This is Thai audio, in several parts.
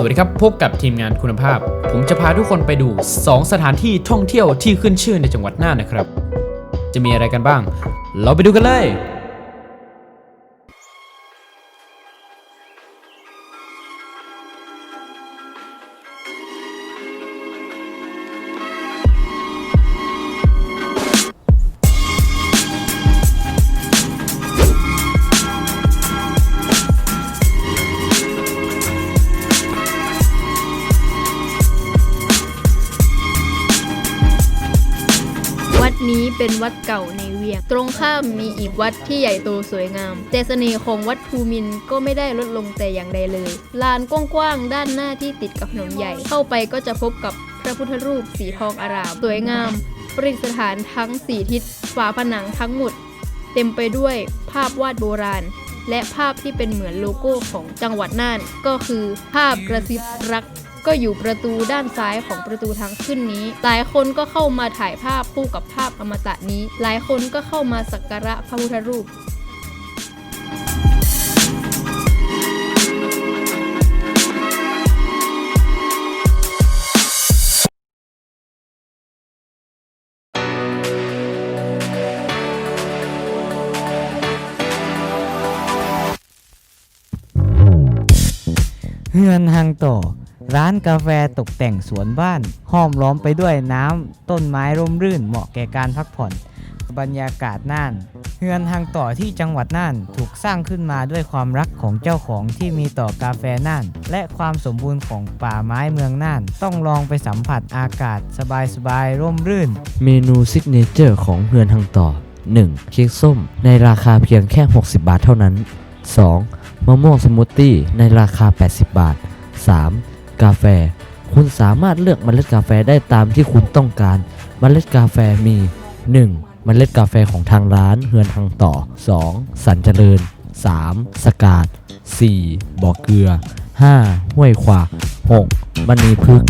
สวัสดีครับพบกับทีมงานคุณภาพ ผมจะพาทุกคนไปดู 2 สถานที่ท่องเที่ยวที่ขึ้นชื่อในจังหวัดน่านนะครับ จะมีอะไรกันบ้าง เราไปดูกันเลย นี้เป็นวัดเก่าในเวียง ตรงข้ามมีอีกวัดที่ใหญ่โตสวยงาม แต่เสน่ห์ของวัดภูมินก็ไม่ได้ลดลงแต่อย่างใดเลย ลานกว้างๆด้านหน้าที่ติดกับถนนใหญ่ เข้าไปก็จะพบกับพระพุทธรูปสีทองอาราม สวยงาม ประดิษฐานทั้งสี่ทิศฝาผนังทั้งหมด เต็มไปด้วยภาพวาดโบราณ และภาพที่เป็นเหมือนโลโก้ของจังหวัดน่าน ก็คือภาพกระซิบรัก ก็อยู่ประตูด้านซ้ายของประตูทางขึ้นนี้ หลายคนก็เข้ามาถ่ายภาพคู่กับภาพอมตะนี้ หลายคนก็เข้ามาสักการะพระพุทธรูปเฮือนฮังโต ร้านกาแฟตกแต่งสวนบ้านห้อมล้อมไปด้วยน้ำต้นไม้ร่มรื่นเหมาะแก่การพักผ่อน บรรยากาศน่านเฮือนฮังต่อที่จังหวัดน่านถูกสร้างขึ้นมาด้วยความรักของเจ้าของที่มีต่อกาแฟน่าน และความสมบูรณ์ของป่าไม้เมืองน่าน ต้องลองไปสัมผัสอากาศสบายๆร่มรื่น เมนูซิกเนเจอร์ของเฮือนทางต่อ 1. เค้กส้ม ในราคาเพียงแค่ 60 บาทเท่านั้น 2. มะม่วงสมูทตี้ในราคา 80 บาท 3. กาแฟ คุณสามารถเลือกเมล็ดกาแฟได้ตามที่คุณต้องการเมล็ดกาแฟมี 1. เมล็ดกาแฟของทางร้านเฮือนทางต่อ 2. สันเจริญ 3. สกาด 4. บ่อเกลือ 5. ห้วยขวาก 6. มณีพึกษ์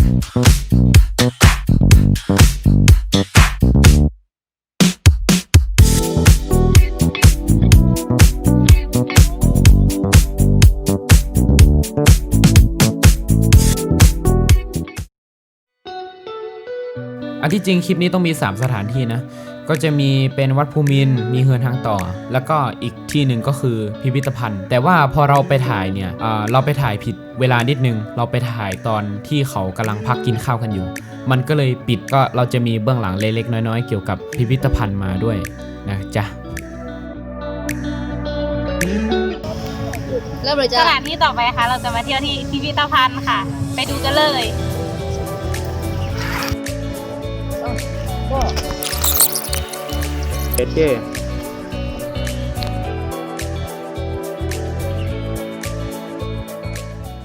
นที่จริงคลิปนี้ต้องมี 3 สถานที่นะ ก็จะมีเป็นวัดภูมินทร์มีเฮือนทางต่อ แล้วก็อีกที่หนึ่งก็คือพิพิธภัณฑ์ แต่ว่าพอเราไปถ่ายเนี่ยเอ่อเราไปถ่ายผิดเวลานิดนึง เราไปถ่ายตอนที่เขากำลังพักกินข้าวกันอยู่ มันก็เลยปิดก็เราจะมีเบื้องหลังเล็กๆน้อยๆ เกี่ยวกับพิพิธภัณฑ์มาด้วยนะจ๊ะเริ่มเลยสจ้ะถานที่ต่อไปค่ะ เราจะมาเที่ยวที่พิพิธภัณฑ์ค่ะ ไปดูกันเลย เอเจ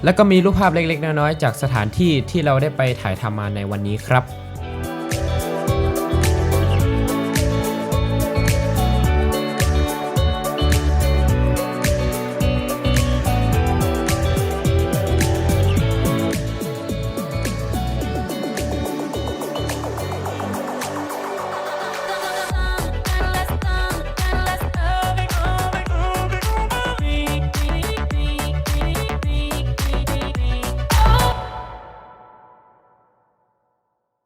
แล้วก็มีรูปภาพเล็กๆ น้อยๆ จากสถานที่ที่เราได้ไปถ่ายทำมาในวันนี้ครับ